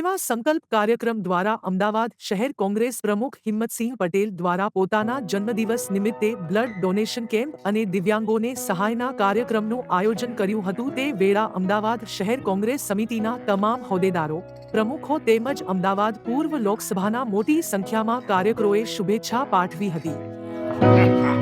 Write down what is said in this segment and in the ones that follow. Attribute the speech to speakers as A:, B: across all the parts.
A: સંકલ્પ કાર્યક્રમ દ્વારા અમદાવાદ શહેર કોંગ્રેસ પ્રમુખ હિંમતસિંહ પટેલ દ્વારા પોતાના જન્મદિવસ નિમિત્તે બ્લડ ડોનેશન કેમ્પ અને દિવ્યાંગોને સહાયના કાર્યક્રમનું આયોજન કર્યું હતું. તે વેળા અમદાવાદ શહેર કોંગ્રેસ સમિતિના તમામ હોદ્દેદારો, પ્રમુખો તેમજ અમદાવાદ પૂર્વ લોકસભાના મોટી સંખ્યામાં કાર્યકરોએ શુભેચ્છા પાઠવી હતી.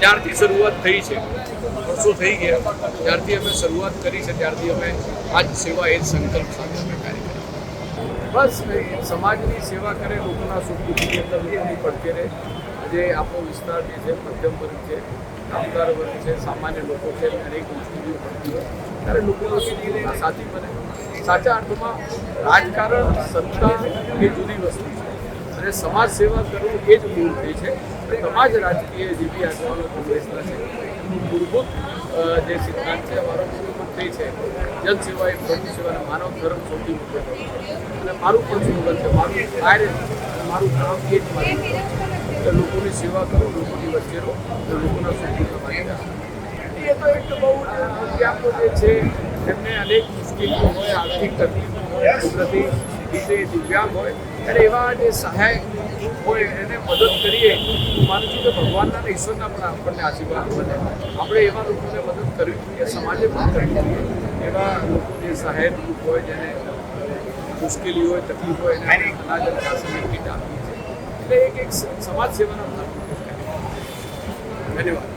B: ત્યારથી શરૂઆત થઈ છે. વર્ષો થઈ ગયા. ત્યારથી અમે શરૂઆત કરી છે, ત્યારથી અમે આજ સેવા એ જ સંકલ્પ સાથે અમે કાર્ય કરી બસ સમાજની સેવા કરે, લોકોના સુખ દુઃખની અંદર લોકોની આજે આપણો વિસ્તાર જે છે, મધ્યમ વર્ગ છે, કામદાર વર્ગ છે, સામાન્ય લોકો છે અનેક મુશ્કેલીઓ પડતી હોય. ત્યારે લોકોનો સુખના સાથી બને. સાચા અર્થમાં, રાજકારણ, સત્તા એ જુદી વસ્તુ છે. અને સમાજ સેવા કરવું એ જ મૂળ થઈ છે. અને તમામ જ રાજકીય જે બી આગેવાનો કોંગ્રેસના છે મૂળભૂત જે સિદ્ધાંત છે, અમારો મૂળભૂત તે છે જનસેવા એ પ્રભુ સેવા અને માનવ ધર્મ સૌથી મુખ્ય અને મારું પણ સ્લોગન છે, મારું કાર્ય મારું કામ એ જ મારું કે લોકોની સેવા કરો, લોકોની વચ્ચે રહો લોકોના સુખ દુઃખમાં એ તો એક બહુ જ જે છે એમને અનેક મુશ્કેલીઓ હોય, આર્થિક તકલીફો હોય, કુદરતી રીતે દિવ્યાંગ હોય, અને એવા જે સહાય હોય એને મદદ કરીએ હું માનું છું કે ભગવાનના અને ઈશ્વરના પણ આપણને આશીર્વાદ બને આપણે એવા લોકોને મદદ કરવી જોઈએ, સમાજે પણ કરવી જોઈએ. એવા લોકો જે સહાયરૂપ હોય, જેને મુશ્કેલી હોય, તકલીફ હોય, એને અનાજ અને રાશનની કીટ આપીએ છીએ. એટલે એક એક સમાજ સેવાના ધન્યવાદ.